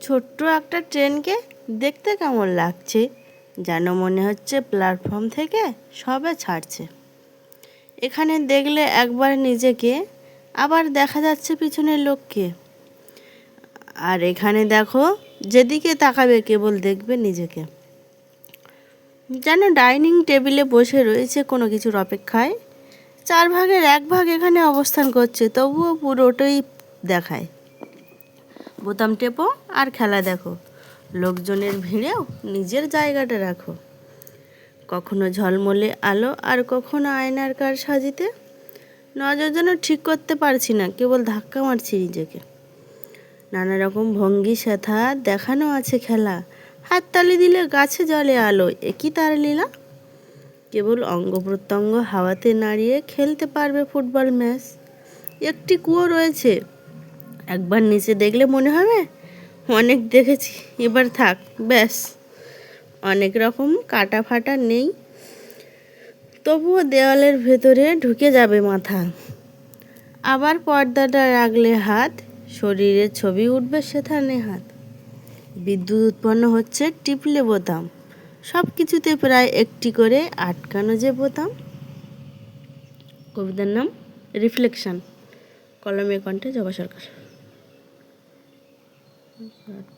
ছোট্ট একটা ট্রেনকে দেখতে কেমন লাগছে? যেন মনে হচ্ছে প্ল্যাটফর্ম থেকে সবে ছাড়ছে। এখানে দেখলে একবার নিজেকে, আবার দেখা যাচ্ছে পিছনের লোককে। আর এখানে দেখো, যেদিকে তাকাবে কেবল দেখবে নিজেকে। যেন ডাইনিং টেবিলে বসে রয়েছে কোনো কিছুর অপেক্ষায়। চার ভাগের এক ভাগ এখানে অবস্থান করছে, তবুও পুরোটাই দেখায়। বোতাম টেপো আর খেলা দেখো। লোকজনের ভিড়েও নিজের জায়গাটা রাখো। কখনো ঝলমলে আলো আর কখনো আয়নার কার সাজিতে। নজর যেন ঠিক করতে পারছি না, কেবল ধাক্কা মারছি নিজেকে। নানা রকম ভঙ্গি, সেথা দেখানো আছে খেলা। হাততালি দিলে গাছে জলে আলো একই তার লীলা? কেবল অঙ্গ প্রত্যঙ্গ হাওয়াতে নাড়িয়ে খেলতে পারবে ফুটবল ম্যাচ। একটি কুয়ো রয়েছে একবার নিচে দেখলে মনে হবে, অনেক দেখেছি। এবার থাক, ব্যাস। অনেক রকম কাটা ফাটা নেই। তবুও দেওয়ালের ভেতরে ঢুকে যাবে মাথা। আবার পর্দাটা রাখলে হাত, শরীরের ছবি উঠবে সেখানে হাত। বিদ্যুৎ উৎপন্ন হচ্ছে টিপলে বোতাম। সব কিছুতে প্রায় একটি করে আটকানো যে বোতাম। কবিতার নাম, রিফ্লেকশন। কলমে কণ্ঠে জবা সরকার। 嗯。